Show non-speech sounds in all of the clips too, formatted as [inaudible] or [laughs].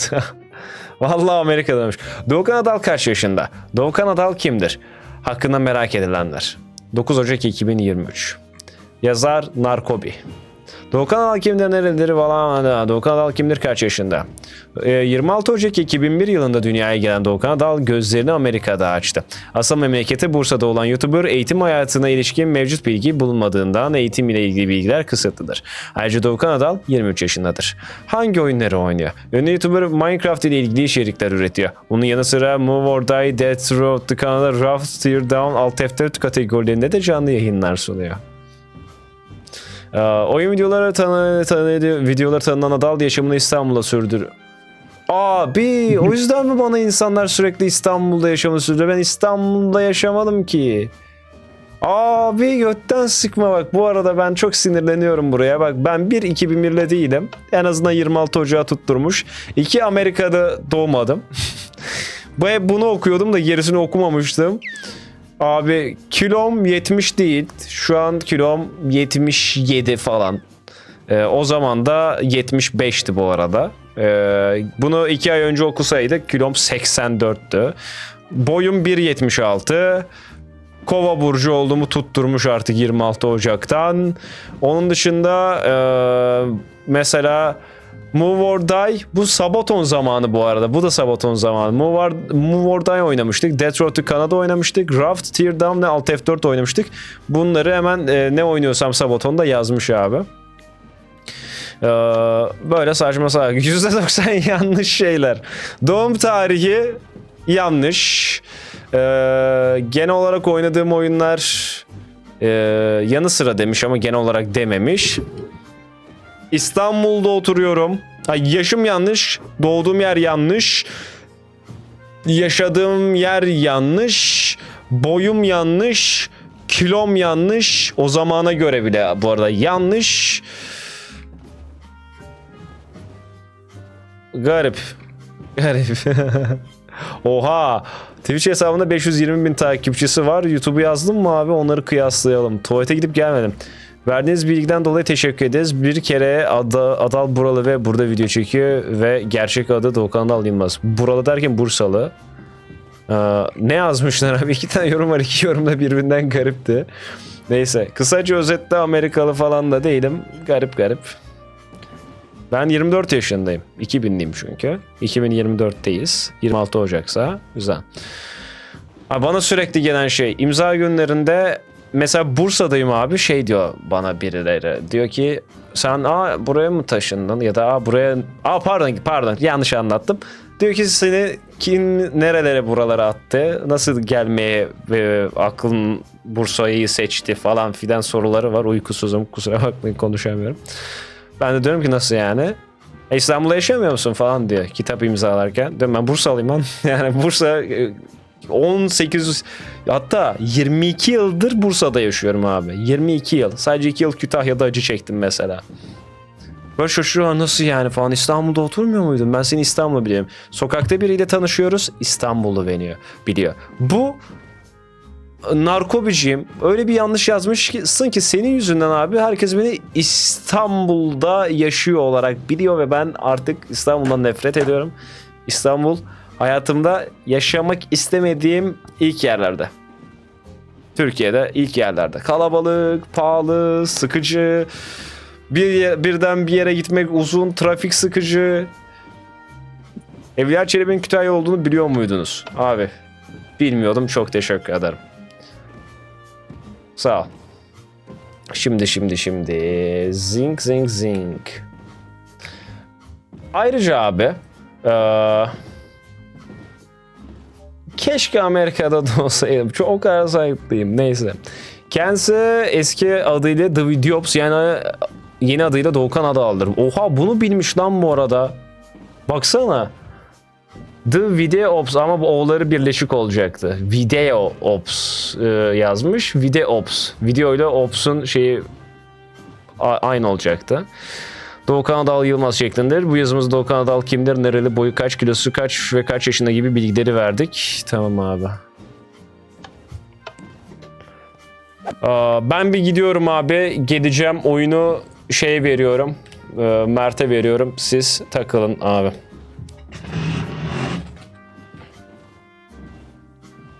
[laughs] Vallahi Amerika'daymış. Doğukan Adal kaç yaşında? Doğukan Adal kimdir? Hakkında merak edilenler. 9 Ocak 2023. Yazar Narkobi. Doğukan Adal kimdir nereleri falan. Doğukan Adal kimdir kaç yaşında? Ee, 26 Ocak 2001 yılında dünyaya gelen Doğukan Adal gözlerini Amerika'da açtı. Asıl memleketi Bursa'da olan YouTuber eğitim hayatına ilişkin mevcut bilgi bulunmadığından eğitim ile ilgili bilgiler kısıtlıdır. Ayrıca Doğukan Adal 23 yaşındadır. Hangi oyunları oynuyor? Ünlü YouTuber Minecraft ile ilgili içerikler üretiyor. Bunun yanı sıra Move or Die, Death Road, Kanada, Raft, Tear Down, Alt F4 kategorilerinde de canlı yayınlar sunuyor. Ee, oyun videoları tanı, tanı, videoları tanınan Adal yaşamını İstanbul'da sürdür. Abi o yüzden mi bana insanlar sürekli İstanbul'da yaşamını sürdürüyor? Ben İstanbul'da yaşamadım ki. Abi götten sıkma bak. Bu arada ben çok sinirleniyorum buraya. Bak ben bir 2001'le değilim. En azından 26 Ocağı tutturmuş. İki Amerika'da doğmadım. [laughs] Hep bunu okuyordum da gerisini okumamıştım. Abi kilom 70 değil. Şu an kilom 77 falan. Ee, o zaman da 75'ti bu arada. Ee, bunu 2 ay önce okusaydık kilom 84'tü. Boyum 1.76. Kova burcu olduğumu tutturmuş artık 26 Ocak'tan. Onun dışında e, mesela Move or Die bu Sabaton zamanı bu arada. Bu da Sabaton zamanı. Move or, Move or Die oynamıştık. Death Road to Canada oynamıştık. Raft, Tear Down ve Alt F4 oynamıştık. Bunları hemen e, ne oynuyorsam Sabaton'da yazmış abi. Ee, böyle saçma sapan [laughs] %90 yanlış şeyler. Doğum tarihi yanlış. Ee, genel olarak oynadığım oyunlar e, yanı sıra demiş ama genel olarak dememiş. İstanbul'da oturuyorum. Ha, yaşım yanlış. Doğduğum yer yanlış. Yaşadığım yer yanlış. Boyum yanlış. Kilom yanlış. O zamana göre bile bu arada yanlış. Garip. Garip. [laughs] Oha. Twitch hesabında 520 bin takipçisi var. YouTube'u yazdım mı abi? Onları kıyaslayalım. Tuvalete gidip gelmedim. Verdiğiniz bilgiden dolayı teşekkür ederiz. Bir kere Ada, Adal Buralı ve burada video çekiyor ve gerçek adı Doğukan Adal Yılmaz. Buralı derken Bursalı. Ee, ne yazmışlar abi? [laughs] İki tane yorum var. İki yorum da birbirinden garipti. Neyse. Kısaca özetle Amerikalı falan da değilim. Garip garip. Ben 24 yaşındayım. 2000'liyim çünkü. 2024'teyiz. 26 Ocak'sa. Güzel. Ha, bana sürekli gelen şey imza günlerinde mesela Bursa'dayım abi şey diyor bana birileri. Diyor ki sen aa buraya mı taşındın ya da aa buraya aa pardon pardon yanlış anlattım. Diyor ki seni kim nerelere buralara attı? Nasıl gelmeye ve aklın Bursa'yı seçti falan filan soruları var. Uykusuzum kusura bakmayın konuşamıyorum. Ben de diyorum ki nasıl yani? E, İstanbul'da yaşamıyor musun falan diyor kitap imzalarken. Diyorum ben Bursalıyım lan. [laughs] Yani Bursa e, 18 hatta 22 yıldır Bursa'da yaşıyorum abi. 22 yıl. Sadece 2 yıl Kütahya'da acı çektim mesela. Böyle şaşırıyor nasıl yani falan İstanbul'da oturmuyor muydun? Ben seni İstanbul'da biliyorum. Sokakta biriyle tanışıyoruz İstanbul'u beniyor, biliyor. Bu narkobiciyim. Öyle bir yanlış yazmışsın ki senin yüzünden abi herkes beni İstanbul'da yaşıyor olarak biliyor ve ben artık İstanbul'dan nefret ediyorum. İstanbul hayatımda yaşamak istemediğim ilk yerlerde. Türkiye'de ilk yerlerde. Kalabalık, pahalı, sıkıcı. Bir birden bir yere gitmek uzun, trafik sıkıcı. Evliya Çelebi'nin Kütahya olduğunu biliyor muydunuz? Abi bilmiyordum. Çok teşekkür ederim. Sağ. Şimdi şimdi şimdi. Zing zing zing. Ayrıca abi. eee, keşke Amerika'da da olsaydım. Çok o kadar sahipliyim. Neyse. Kendisi eski adıyla The Videops yani yeni adıyla Doğukan adı aldır. Oha bunu bilmiş lan bu arada. Baksana. The Video Ops ama bu O'ları birleşik olacaktı. Video Ops e, yazmış. Video Ops. Video ile Ops'un şeyi aynı olacaktı. Doğukan Adal Yılmaz şeklindedir. Bu yazımızda Doğukan Adal kimdir, nereli, boyu kaç, kilosu kaç ve kaç yaşında gibi bilgileri verdik. Tamam abi. Ben bir gidiyorum abi. Gideceğim oyunu şeye veriyorum. e, Mert'e veriyorum. Siz takılın abi.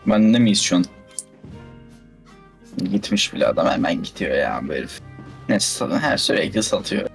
Bende miyiz şu an? Gitmiş bile adam hemen gidiyor ya bu herif. Ne satın her sürekli satıyor.